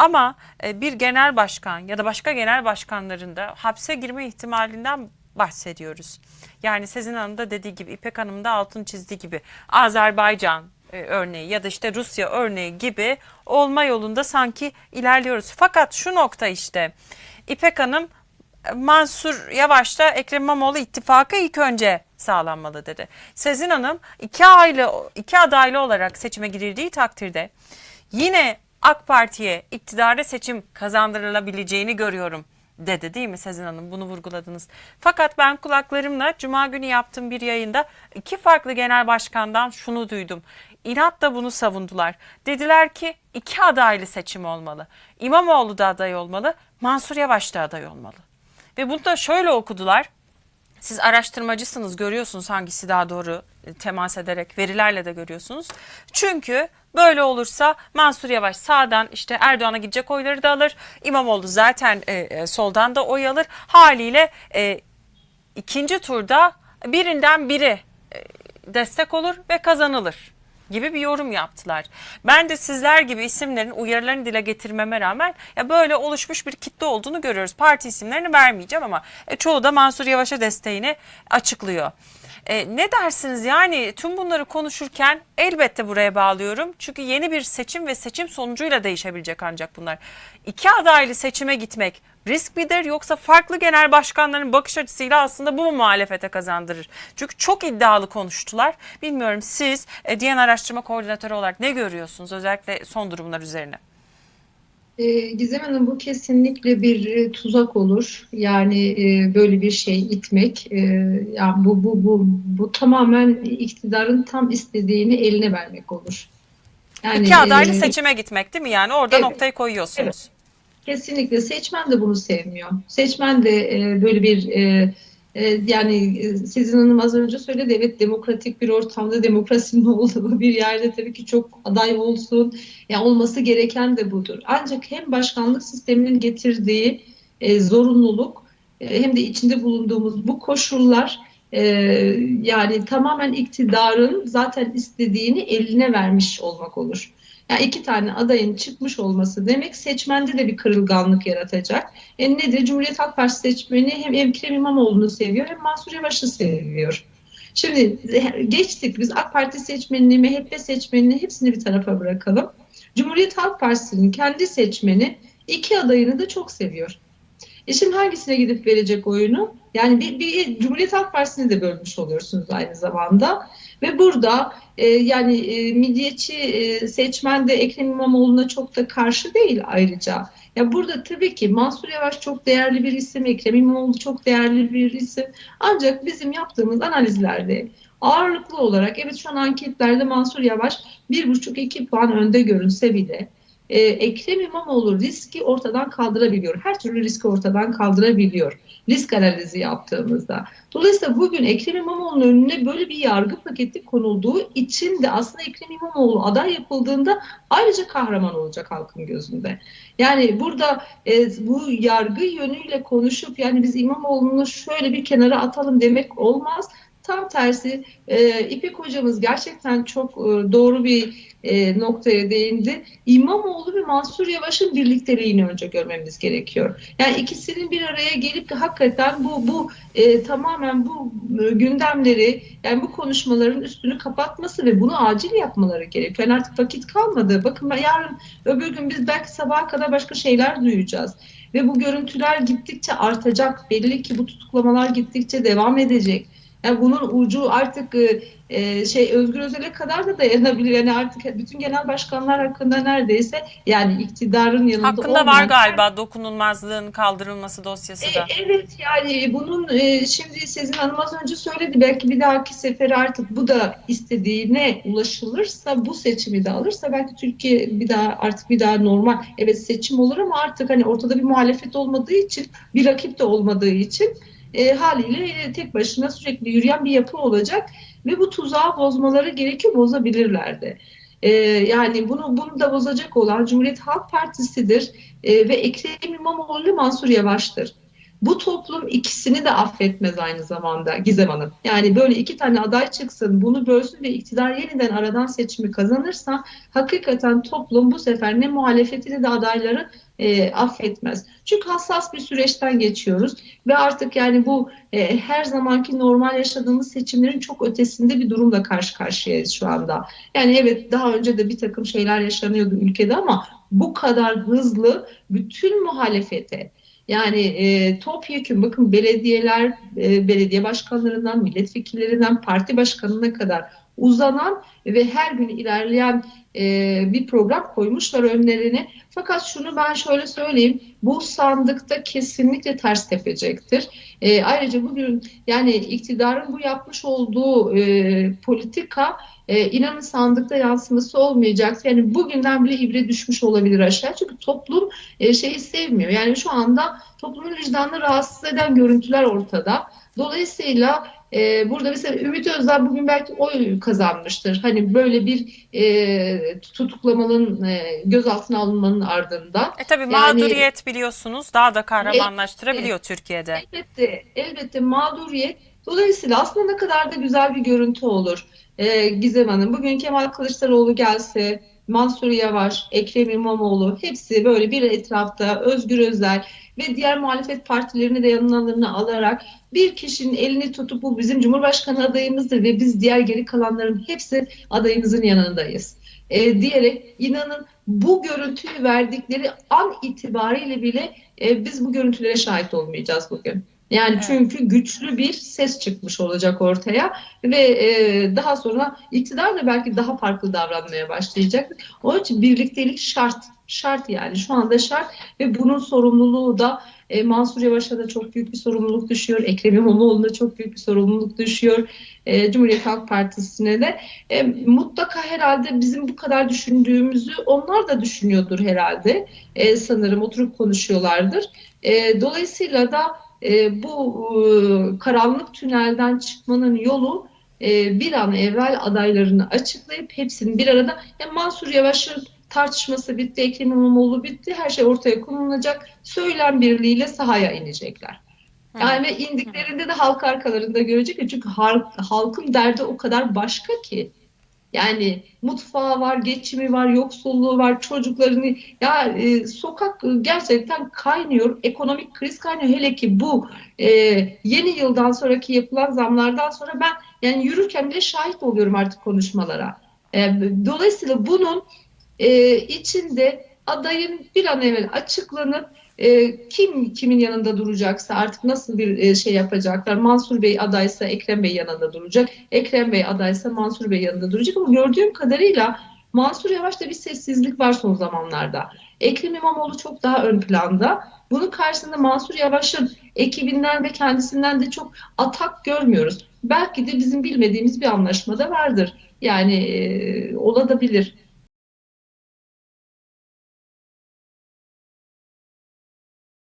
Ama e, bir genel başkan ya da başka genel başkanların da hapse girme ihtimalinden bahsediyoruz. Yani Sezin Hanım da dediği gibi İpek Hanım da altın çizdiği gibi Azerbaycan e, örneği ya da işte Rusya örneği gibi olma yolunda sanki ilerliyoruz. Fakat şu nokta işte İpek Hanım Mansur Yavaş'ta Ekrem İmamoğlu ittifakı ilk önce sağlanmalı dedi. Sezin Hanım iki aile iki adaylı olarak seçime girildiği takdirde yine AK Parti'ye iktidara seçim kazandırılabileceğini görüyorum dedi değil mi Sezin Hanım bunu vurguladınız. Fakat ben kulaklarımla cuma günü yaptığım bir yayında iki farklı genel başkandan şunu duydum. İnatla bunu savundular. Dediler ki iki adaylı seçim olmalı. İmamoğlu da aday olmalı, Mansur Yavaş da aday olmalı. Ve bunu da şöyle okudular. Siz araştırmacısınız görüyorsunuz hangisi daha doğru e, temas ederek verilerle de görüyorsunuz. Çünkü böyle olursa Mansur Yavaş sağdan işte Erdoğan'a gidecek oyları da alır. İmamoğlu zaten e, e, soldan da oy alır. Haliyle e, ikinci turda birinden biri e, destek olur ve kazanılır gibi bir yorum yaptılar. Ben de sizler gibi isimlerin uyarılarını dile getirmeme rağmen ya böyle oluşmuş bir kitle olduğunu görüyoruz. Parti isimlerini vermeyeceğim ama e, çoğu da Mansur Yavaş'a desteğini açıklıyor. E, ne dersiniz yani tüm bunları konuşurken elbette buraya bağlıyorum. Çünkü yeni bir seçim ve seçim sonucuyla değişebilecek ancak bunlar. İki adaylı seçime gitmek risk midir yoksa farklı genel başkanların bakış açısıyla aslında bu mu muhalefete kazandırır? Çünkü çok iddialı konuştular. Bilmiyorum siz e, Diyan Araştırma Koordinatörü olarak ne görüyorsunuz özellikle son durumlar üzerine? E, Gizem Hanım bu kesinlikle bir e, tuzak olur. Yani e, böyle bir şey itmek. Yani bu bu bu bu tamamen iktidarın tam istediğini eline vermek olur. Yani İki adaylı e, seçime gitmek değil mi? Yani orada Evet. noktayı koyuyorsunuz. Kesinlikle seçmen de bunu sevmiyor. Seçmen de e, böyle bir e, e, yani e, Sezin Hanım az önce söyledi evet demokratik bir ortamda demokrasinin olduğu bir yerde tabii ki çok aday olsun. Yani olması gereken de budur. Ancak hem başkanlık sisteminin getirdiği e, zorunluluk e, hem de içinde bulunduğumuz bu koşullar e, yani tamamen iktidarın zaten istediğini eline vermiş olmak olur. Yani iki tane adayın çıkmış olması demek seçmende de bir kırılganlık yaratacak. E nedir? Cumhuriyet Halk Partisi seçmeni hem Ekrem İmamoğlu'nu seviyor hem Mansur Yavaş'ı seviyor. Şimdi geçtik biz AK Parti seçmenini, MHP seçmenini hepsini bir tarafa bırakalım. Cumhuriyet Halk Partisi'nin kendi seçmeni iki adayını da çok seviyor. E şimdi hangisine gidip verecek oyunu? Yani bir, bir Cumhuriyet Halk Partisi'ni de bölmüş oluyorsunuz aynı zamanda. Ve burada e, yani e, milliyetçi e, seçmen de Ekrem İmamoğlu'na çok da karşı değil ayrıca. Ya burada tabii ki Mansur Yavaş çok değerli bir isim, Ekrem İmamoğlu çok değerli bir isim. Ancak bizim yaptığımız analizlerde ağırlıklı olarak evet şu an anketlerde Mansur Yavaş 1,5-2 puan önde görünse bile e, Ekrem İmamoğlu riski ortadan kaldırabiliyor. Her türlü riski ortadan kaldırabiliyor. Risk analizi yaptığımızda. Dolayısıyla bugün Ekrem İmamoğlu'nun önüne böyle bir yargı paketi konulduğu için de aslında Ekrem İmamoğlu aday yapıldığında ayrıca kahraman olacak halkın gözünde. Yani burada e, bu yargı yönüyle konuşup yani biz İmamoğlu'nu şöyle bir kenara atalım demek olmaz. Tam tersi e, İpek hocamız gerçekten çok e, doğru bir e, noktaya değindi. İmamoğlu ve Mansur Yavaş'ın birlikteliğini önce görmemiz gerekiyor. Yani ikisinin bir araya gelip hakikaten bu bu e, tamamen bu e, gündemleri yani bu konuşmaların üstünü kapatması ve bunu acil yapmaları gerekiyor. Yani artık vakit kalmadı. Bakın yarın öbür gün biz belki sabaha kadar başka şeyler duyacağız. Ve bu görüntüler gittikçe artacak. Belli ki bu tutuklamalar gittikçe devam edecek. Yani bunun ucu artık e, e, şey Özgür Özel'e kadar da dayanabilir. Yani artık bütün genel başkanlar hakkında neredeyse yani iktidarın yanında Hakkında var olmayan- galiba dokunulmazlığın kaldırılması dosyası da. E, Evet yani bunun e, şimdi Sezin Hanım az önce söyledi belki bir dahaki sefer artık bu da istediğine ulaşılırsa bu seçimi de alırsa belki Türkiye bir daha artık bir daha normal evet seçim olur ama artık hani ortada bir muhalefet olmadığı için bir rakip de olmadığı için e, haliyle e, tek başına sürekli yürüyen bir yapı olacak ve bu tuzağı bozmaları gerekiyor bozabilirler de. E, yani bunu bunu da bozacak olan Cumhuriyet Halk Partisi'dir e, ve Ekrem İmamoğlu Mansur Yavaş'tır. Bu toplum ikisini de affetmez aynı zamanda Gizem Hanım. Yani böyle iki tane aday çıksın, bunu bölsün ve iktidar yeniden aradan seçimi kazanırsa hakikaten toplum bu sefer ne muhalefeti ne de adayları e, affetmez. Çünkü hassas bir süreçten geçiyoruz ve artık yani bu e, her zamanki normal yaşadığımız seçimlerin çok ötesinde bir durumla karşı karşıyayız şu anda. Yani evet daha önce de bir takım şeyler yaşanıyordu ülkede ama bu kadar hızlı bütün muhalefete yani e, topyekun bakın belediyeler, e, belediye başkanlarından, milletvekillerinden, parti başkanına kadar uzanan ve her gün ilerleyen e, bir program koymuşlar önlerine. Fakat şunu ben şöyle söyleyeyim, bu sandıkta kesinlikle ters tepecektir. E, ayrıca bugün yani iktidarın bu yapmış olduğu e, politika e, inanın sandıkta yansıması olmayacak. Yani bugünden bile ibre düşmüş olabilir aşağı. Çünkü toplum e, şeyi sevmiyor. Yani şu anda toplumun vicdanını rahatsız eden görüntüler ortada. Dolayısıyla e, burada mesela Ümit Özdağ bugün belki oy kazanmıştır. Hani böyle bir e, tutuklamanın, e, gözaltına alınmanın ardından. E tabii Yani- mağduriyet biliyorsunuz daha da kahramanlaştırabiliyor Türkiye'de. Elbette, elbette mağduriyet. Dolayısıyla aslında ne kadar da güzel bir görüntü olur. Ee, Gizem Hanım, bugün Kemal Kılıçdaroğlu gelse, Mansur Yavaş, Ekrem İmamoğlu hepsi böyle bir etrafta Özgür Özel ve diğer muhalefet partilerini de yanlarına alarak bir kişinin elini tutup bu bizim Cumhurbaşkanı adayımızdır ve biz diğer geri kalanların hepsi adayımızın yanındayız e, diyerek inanın bu görüntüyü verdikleri an itibariyle bile e, biz bu görüntülere şahit olmayacağız bugün. Yani Evet. çünkü güçlü bir ses çıkmış olacak ortaya ve e, daha sonra iktidar da belki daha farklı davranmaya başlayacak. Onun için birliktelik şart. Şart yani şu anda şart ve bunun sorumluluğu da e, Mansur Yavaş'a da çok büyük bir sorumluluk düşüyor. Ekrem İmamoğlu'na çok büyük bir sorumluluk düşüyor. E, Cumhuriyet Halk Partisi'ne de. E, mutlaka herhalde bizim bu kadar düşündüğümüzü onlar da düşünüyordur herhalde. E, sanırım oturup konuşuyorlardır. E, dolayısıyla da e, bu e, karanlık tünelden çıkmanın yolu e, bir an evvel adaylarını açıklayıp hepsinin bir arada ya Mansur Yavaş'ın tartışması bitti, Ekrem İmamoğlu bitti, her şey ortaya konulacak. Söylem birliğiyle sahaya inecekler. Yani ve indiklerinde de halk arkalarında görecek. Çünkü halk, halkın derdi o kadar başka ki. Yani mutfağı var, geçimi var, yoksulluğu var, çocuklarını ya e, sokak gerçekten kaynıyor, ekonomik kriz kaynıyor. Hele ki bu e, yeni yıldan sonraki yapılan zamlardan sonra ben yani yürürken bile şahit oluyorum artık konuşmalara. E, dolayısıyla bunun e, içinde adayın bir an evvel açıklanıp e, kim kimin yanında duracaksa artık nasıl bir e, şey yapacaklar. Mansur Bey adaysa Ekrem Bey yanında duracak. Ekrem Bey adaysa Mansur Bey yanında duracak ama gördüğüm kadarıyla Mansur Yavaş'ta bir sessizlik var son zamanlarda. Ekrem İmamoğlu çok daha ön planda. Bunun karşısında Mansur Yavaş'ın ekibinden ve kendisinden de çok atak görmüyoruz. Belki de bizim bilmediğimiz bir anlaşma da vardır. Yani e, olabilir.